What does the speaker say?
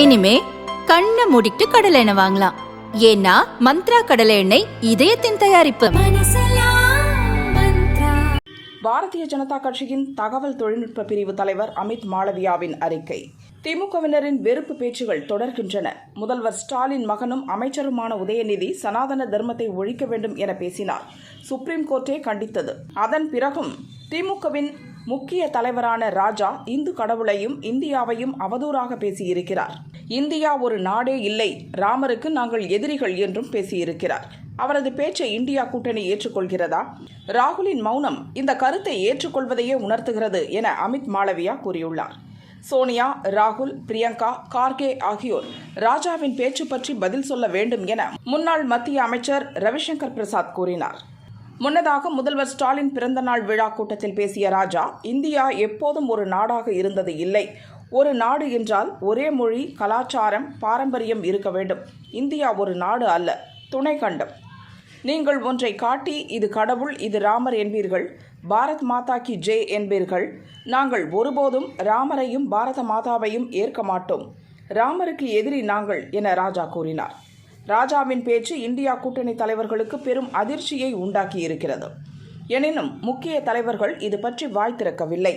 இனிமே கண்ணை மூடிட்டு கடலை எண்ணெய் வாங்கலாம். ஏன்னா மந்த்ரா கடலை எண்ணெய் இதயத்தின் தயாரிப்பு. பாரதிய ஜனதா கட்சியின் தகவல் தொழில்நுட்ப பிரிவு தலைவர் அமித் மாளவியாவின் அறிக்கை. திமுகவினரின் வெறுப்பு பேச்சுகள் தொடர்கின்றன. முதல்வர் ஸ்டாலின் மகனும் அமைச்சருமான உதயநிதி சனாதன தர்மத்தை ஒழிக்க வேண்டும் என பேசினார். சுப்ரீம் கோர்ட்டே கண்டித்தது. அதன் பிறகும் திமுகவின் முக்கிய தலைவரான ராஜா இந்து கடவுளையும் இந்தியாவையும் அவதூறாக பேசியிருக்கிறார். இந்தியா ஒரு நாடே இல்லை. ராமருக்கு நாங்கள் எதிரிகள் என்றும் பேசியிருக்கிறார். அவரது பேச்சை இந்தியா கூட்டணி ஏற்றுக்கொள்கிறதா? ராகுலின் மௌனம் இந்த கருத்தை ஏற்றுக்கொள்வதையே உணர்த்துகிறது என அமித் மாளவியா கூறியுள்ளார். சோனியா ராகுல் பிரியங்கா கார்கே ஆகியோர் ராஜாவின் பேச்சு பற்றி பதில் சொல்ல வேண்டும் என முன்னாள் மத்திய அமைச்சர் ரவிசங்கர் பிரசாத் கூறினார். முன்னதாக முதல்வர் ஸ்டாலின் பிறந்தநாள் விழா கூட்டத்தில் பேசிய ராஜா இந்தியா எப்போதும் ஒரு நாடாக இருந்தது இல்லை. ஒரு நாடு என்றால் ஒரே மொழி கலாச்சாரம் பாரம்பரியம் இருக்க வேண்டும். இந்தியா ஒரு நாடு அல்ல துணை கண்டம். நீங்கள் ஒன்றை காட்டி இது கடவுள் இது ராமர் என்பீர்கள். பாரத் மாதா கி ஜே என்பீர்கள். நாங்கள் ஒருபோதும் ராமரையும் பாரத மாதாவையும் ஏற்க மாட்டோம். ராமருக்கு எதிரி நாங்கள் என ராஜா கூறினார். ராஜாவின் பேச்சு இந்தியா கூட்டணி தலைவர்களுக்கு பெரும் அதிர்ச்சியை உண்டாக்கி இருக்கிறது எனினும் முக்கிய தலைவர்கள் இது பற்றி வாய் திறக்கவில்லை.